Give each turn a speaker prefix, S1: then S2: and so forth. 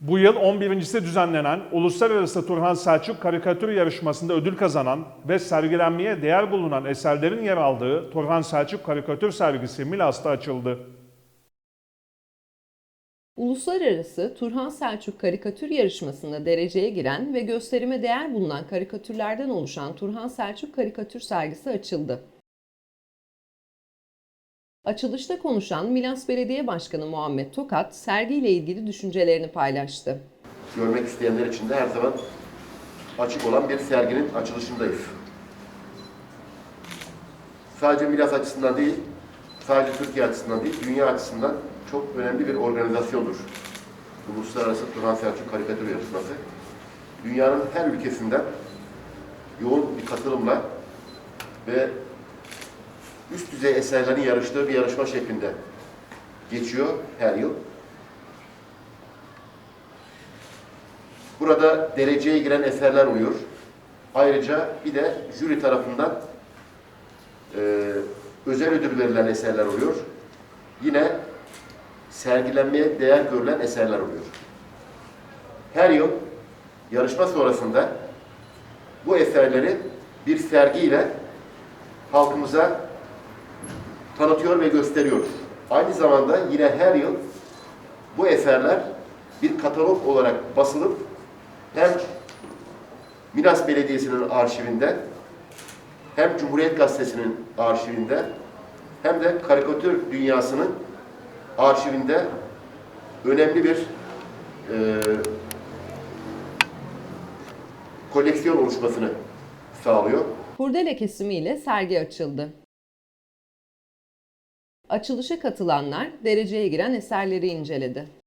S1: Bu yıl 11.si düzenlenen Uluslararası Turhan Selçuk Karikatür Yarışması'nda ödül kazanan ve sergilenmeye değer bulunan eserlerin yer aldığı Turhan Selçuk Karikatür Sergisi Milas'ta açıldı.
S2: Uluslararası Turhan Selçuk Karikatür Yarışması'nda dereceye giren ve gösterime değer bulunan karikatürlerden oluşan Turhan Selçuk Karikatür sergisi açıldı. Açılışta konuşan Milas Belediye Başkanı Muhammed Tokat, sergiyle ilgili düşüncelerini paylaştı.
S3: görmek isteyenler için de her zaman açık olan bir serginin açılışındayız. Sadece Milas açısından değil, sadece Türkiye açısından değil, dünya açısından çok önemli bir organizasyondur. Uluslararası Turhan Selçuk Karikatür Yarışması. Dünyanın her ülkesinden yoğun bir katılımla ve üst düzey eserlerin yarıştığı bir yarışma şeklinde geçiyor her yıl. Burada dereceye giren eserler oluyor. Ayrıca bir de jüri tarafından e, özel ödül verilen eserler oluyor. Yine sergilenmeye değer görülen eserler oluyor. Her yıl yarışma sonrasında bu eserleri bir sergiyle halkımıza tanıtıyor ve gösteriyoruz. Aynı zamanda yine her yıl bu eserler bir katalog olarak basılıp hem Milas Belediyesi'nin arşivinde hem Cumhuriyet Gazetesi'nin arşivinde hem de karikatür dünyasının arşivinde önemli bir e, koleksiyon oluşmasını sağlıyor.
S2: Kurdele kesimiyle sergi açıldı. Açılışa katılanlar dereceye giren eserleri inceledi.